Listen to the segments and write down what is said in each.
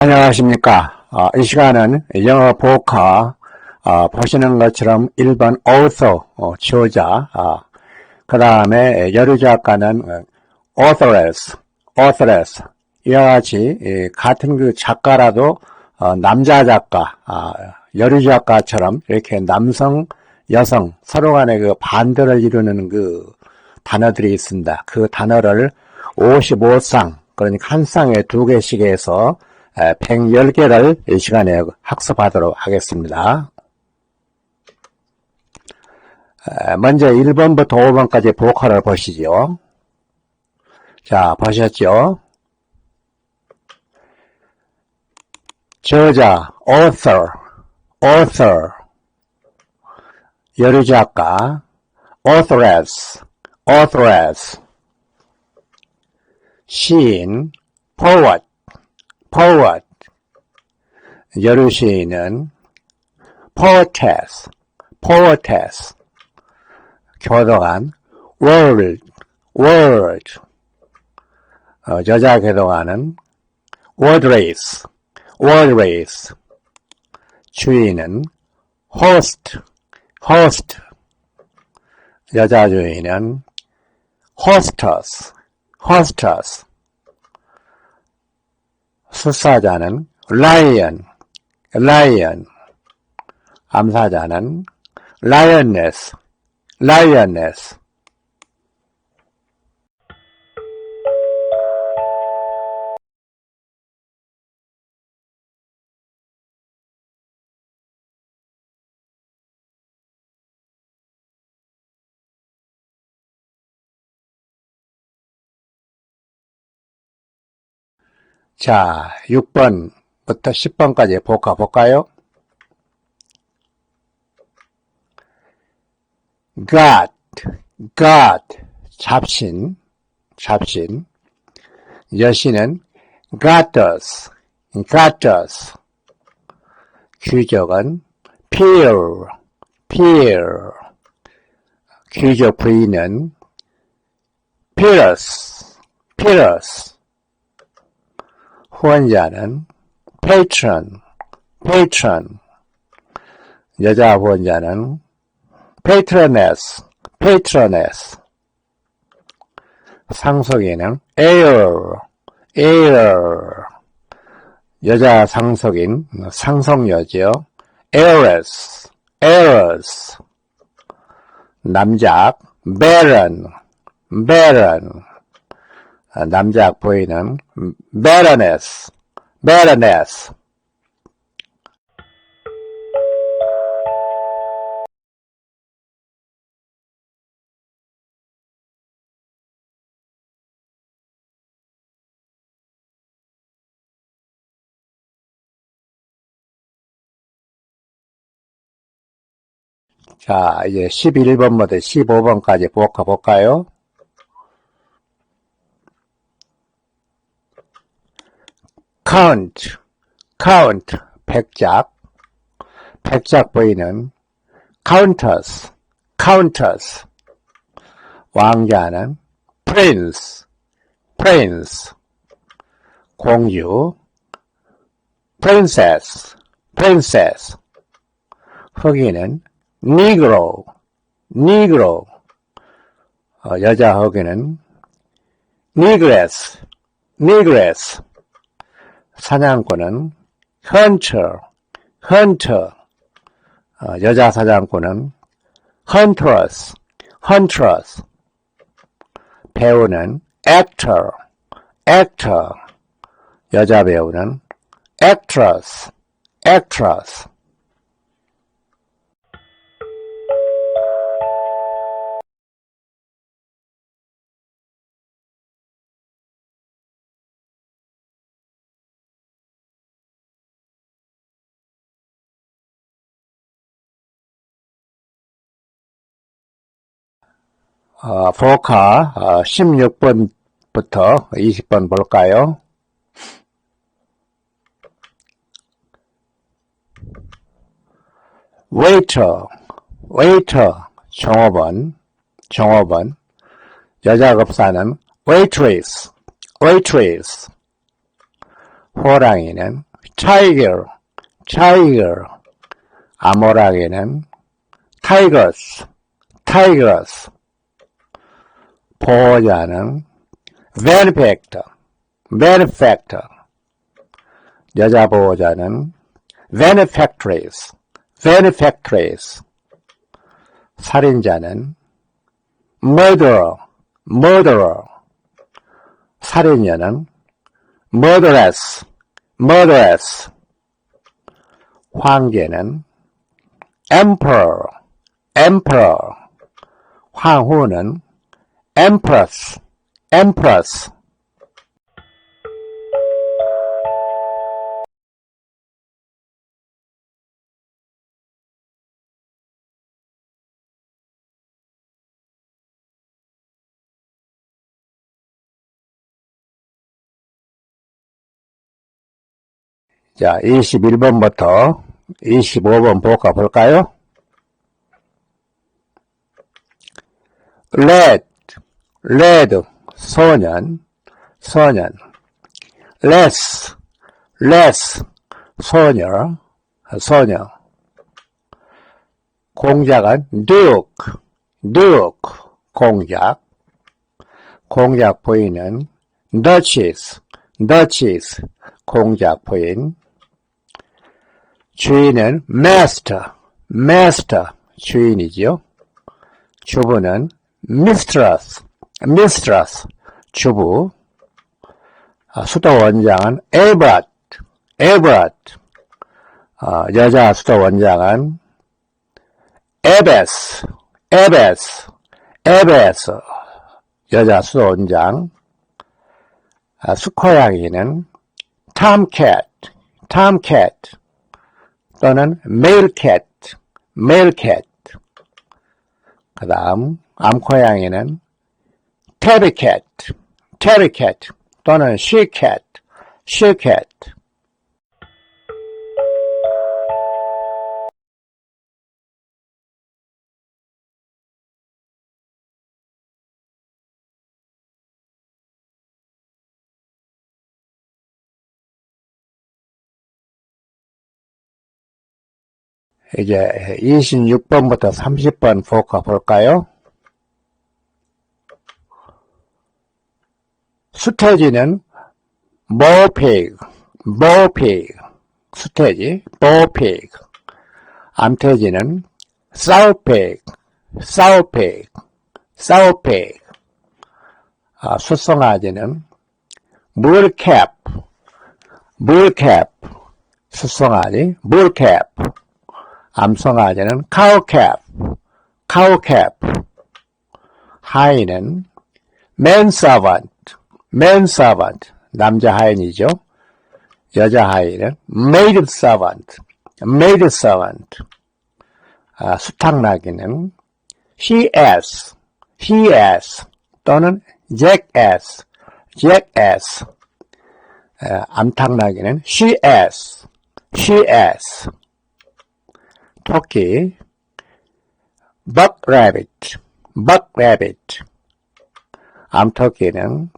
안녕하십니까. 어, 이 시간은 영어 보카, 어, 보시는 것처럼 1번 author, 어, 지호자, 그 다음에 여류작가는 어, authoress, authoress. 이와 같이 이 같은 그 작가라도 어, 남자 작가, 아, 여류작가처럼 이렇게 남성, 여성 서로 간의 그 반대를 이루는 그 단어들이 있습니다. 그 단어를 55쌍, 그러니까 한 쌍에 두 개씩 해서 110개를 이 시간에 학습하도록 하겠습니다. 에, 먼저 1번부터 5번까지 보컬을 보시죠. 자, 보셨죠? 저자, author, author, 여류 작가, authoress, authoress, 시인, poet, poet, 여류시인은 poetess, poetess, 교도관, world, world, 어, 여자 교도관은 word race, word race, 주인은 host, host, 여자 주인은 hostess, hostess, 수사자는 lion, lion, 암사자는 lioness, lioness. 자, 6번부터 10번까지 볼까 볼까요? God, God, 잡신, 잡신. 여신은 goddess, goddess. 귀족은 peer, peer. 귀족 부인은 peeress, peeress. 후원자는 patron, patron. 여자 후원자는 patroness, patroness. 상속인은 heir, heir. 여자 상속인, 상속녀죠. heiress, heiress. 남작, baron, baron. 남자 부인은 baroness, baroness. 자, 이제 11번부터 15번까지 볼까 볼까요? Count, count, 백작, 백작 부인은 countess, countess, 왕자는 prince, prince, 공주, princess, princess, 흑인은 negro, negro, 어, 여자 흑인은 negress, negress, 사냥꾼은 hunter, hunter. 어, 여자 사냥꾼은 huntress, huntress. 배우는 actor, actor. 여자 배우는 actress, actress. 어, 포카 어, 16번부터 20번 볼까요? waiter, waiter, 종업원, 종업원, 여자 급사는 waitress, waitress, 호랑이는 tiger, tiger. 암호랑이는 tigers, tigers. 보호자는 benefactor, benefactor. 여자 보호자는 benefactress, benefactress. 살인자는 murderer, murderer. 살인녀는 murderess, murderess. 황제는 emperor, emperor. 황후는 empress, empress. 자, 21번부터 25번 볼까 볼까요? Red, 소년, 소년. less, less, 소녀, 소녀. 공작은 duke, duke, 공작. 공작 부인은 duchess, duchess, 공작 부인. 주인은 master, master, 주인이지요. 주부는 mistress, mistress, 주부. 아, 수도 원장은 Everett, Everett. 아, 여자 수도 원장은 Abbess, Abbess, Abbess. 여자 수도 원장. 아, 수코양이는 Tomcat, Tomcat. 또는 Meerkat, Meerkat. 그 다음, 암코양이는 Terrycat, Terrycat. 또는 Shecat, Shecat. 이제 26번부터 30번 볼까 볼까요? 수태지는 모페이그, 모페이그, 수태지, 모페이그. 암태지는 사우페이그, 사우페이그, 사우페이그. 아, 수송아지는 물캡, 물캡, 수송아지, 물캡. 암송아지는 카우캡, 카우캡. 하인은 맨서번트, manservant, 남자 하인이죠. 여자 하인은 maid servant, maid servant. 아, 수탁나기는 she-ass, she-ass 또는 jackass, jackass. 아, 암탉나기는 she-ass, she-ass. 토끼 buck rabbit, buck rabbit. 암토끼는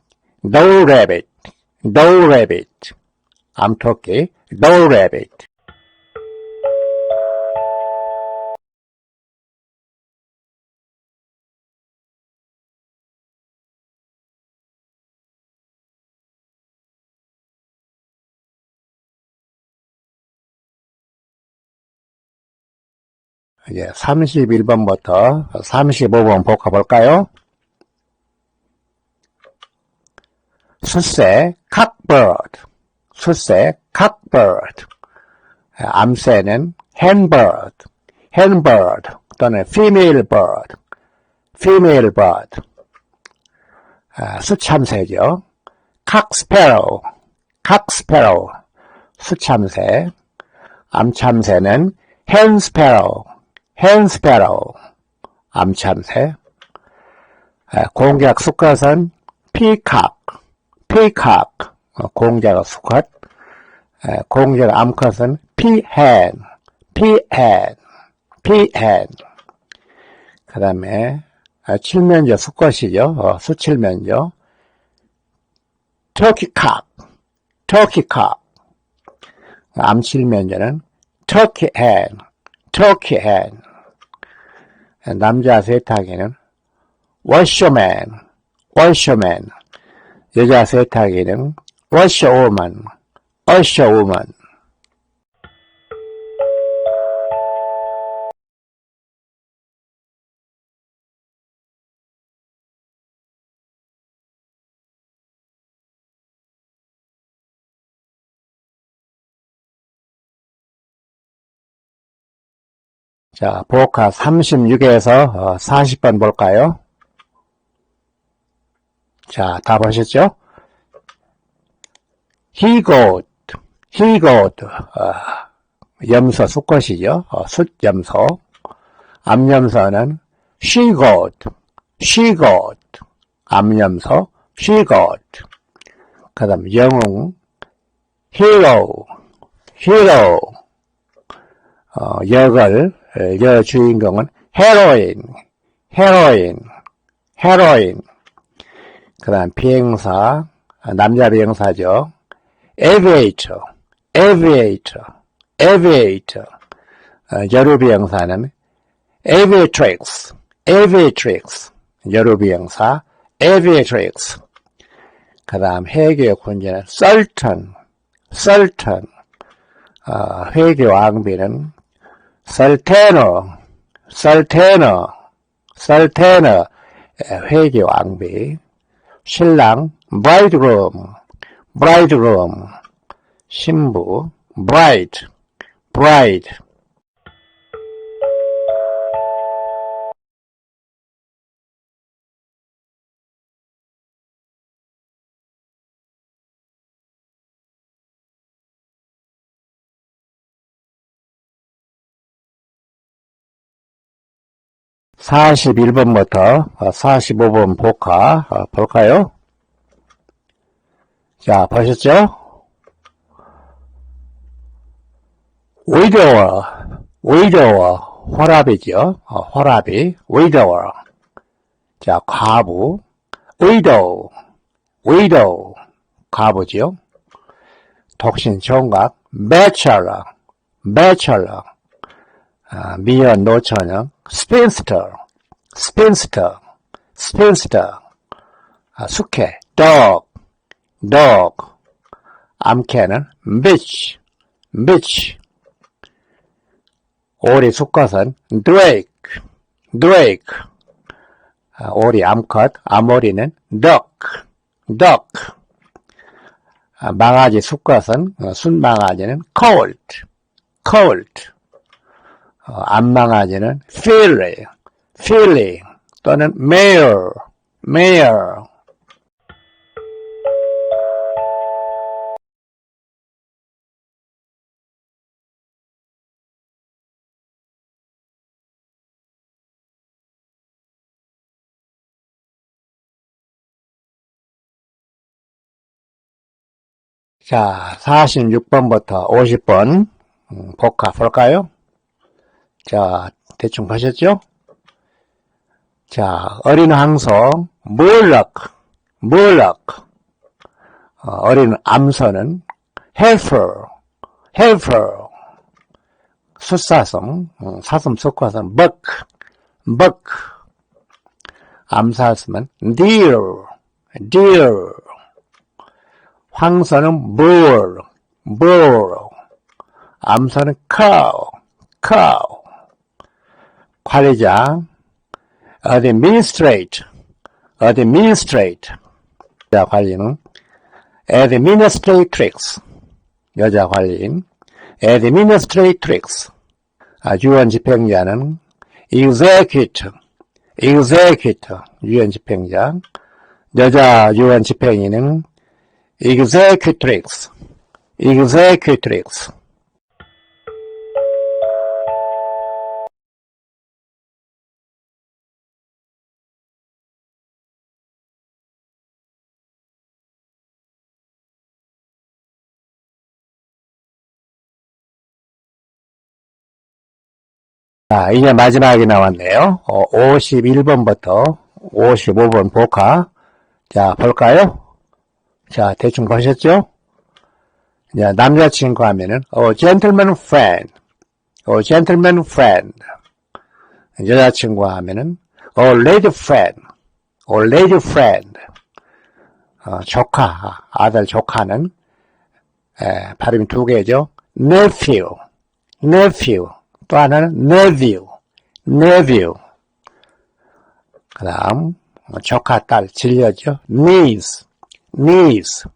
no rabbit, no rabbit. 암토끼 no rabbit. 이제 31번부터 35번 볼까 볼까요? 숫새 cockbird, 숫새 cockbird, 암새는 henbird, henbird 또는 female bird, female bird, 아, 수참새죠. cocksparrow, cocksparrow, 수참새, 암참새는 hensparrow, hensparrow, 암참새, 아, 공작 수컷은 peacock, peacock, 어, 공자가 수컷, 에, 공자가 암컷은 peahen, peahen, peahen. 그 다음에 칠면조 수컷이죠. 어, 수칠면조. 면제는 turkey hen, turkey hen. 남자 세탁기는 washerman, washerman. 여자 세탁기는 washerwoman, washerwoman. 자, 보카 36에서 40번 볼까요? 자, 다 보셨죠? he got, he got, 어, 염소 수컷이죠. 어, 숫염소. 암염소는 she got, she got. 암염소, she got. 그 다음 영웅, hero, hero. 어, 역을, 에, 여 주인공은 헤로인, 헤로인, 헤로인. 그 다음 비행사, 아, 남자 비행사죠. aviator, aviator. 어, 여루 비행사는 aviatrix, aviatrix. 여루 비행사, aviatrix. 그 다음 해교 군주는 sultan. 어, 회교 왕비는 설테너, 설테너, 설테너, 회교 왕비, 신랑, bridegroom, bridegroom, 신부, bride, bride. 사십일 번부터 사십오 번 복화 어, 볼까요? 자, 보셨죠? widower, widower, 호랍이죠. 어, 호랍이, widower. 자, 과부, widow, widow, 과부죠. 독신 총각, bachelor. 아, 미연 노처는 spinster, spinster, spinster. 아, 숙회, dog, dog. 암캐는 bitch, bitch. 오리 수컷은 drake, drake. 아, 오리 암컷, 암오리는 duck, duck. 아, 망아지 수컷은, 어, 순망아지는 colt, colt. 어, 안망아지는 filly, filly 또는 mare, mare. 자, 46번부터 50번 음, 복합 볼까요? 자, 대충 보셨죠? 자, 어린 물럭, 물럭. 어, 어린 heifer, heifer. 숫사성, 어, 사슴 속화성, buck, buck. 암사슴은 deer, deer. 황소는 bull, bull. 암소는 cow, cow. 관리자, administrate, administrate. 여자 관리는 administratrix, 여자 관리인 administratrix. 아, 유언 집행자는 executor, executor, 유언 집행자. 여자 유언 집행인은 executrix, executrix. 자, 이제 마지막이 나왔네요. 어, 51번부터 55번 복화. 자, 볼까요? 자, 대충 보셨죠? 이제 남자친구 하면은, 어, gentleman friend. 어, gentleman friend. 여자친구 하면은, 어, lady friend. 어, lady friend. 어, 조카, 아들 조카는, 에, 발음이 두 개죠. nephew. 또 하나는 nephew. nephew. 그 다음, 조카 딸 질려죠. niece. niece.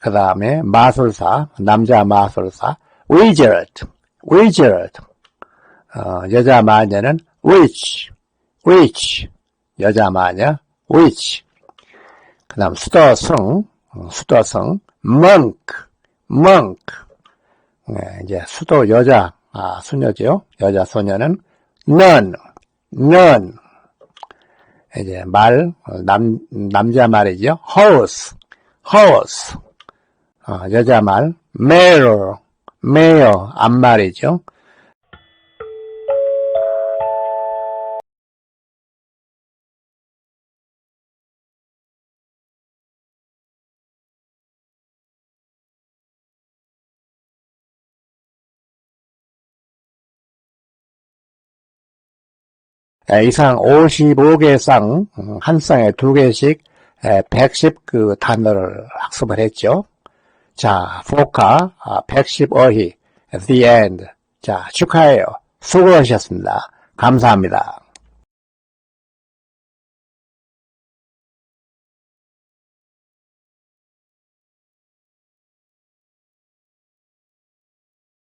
그 다음에 마술사, 남자 마술사, wizard, wizard. 어, 여자 마녀는 witch, witch. 여자 마녀, witch. 그 다음 수도승, 어, 수도승, monk, monk. 네, 이제 수도 여자, 아, 수녀죠. 여자 소녀는 nun, nun. 이제 말, 어, 남, 남자 말이죠. horse, horse. 어, 여자 말, mare, mare, 앞말이죠. 이상 55개 쌍, 음, 한 쌍에 두 개씩 110그 단어를 학습을 했죠. 자, 포카 110 어휘, the end. 자, 축하해요. 수고하셨습니다. 감사합니다.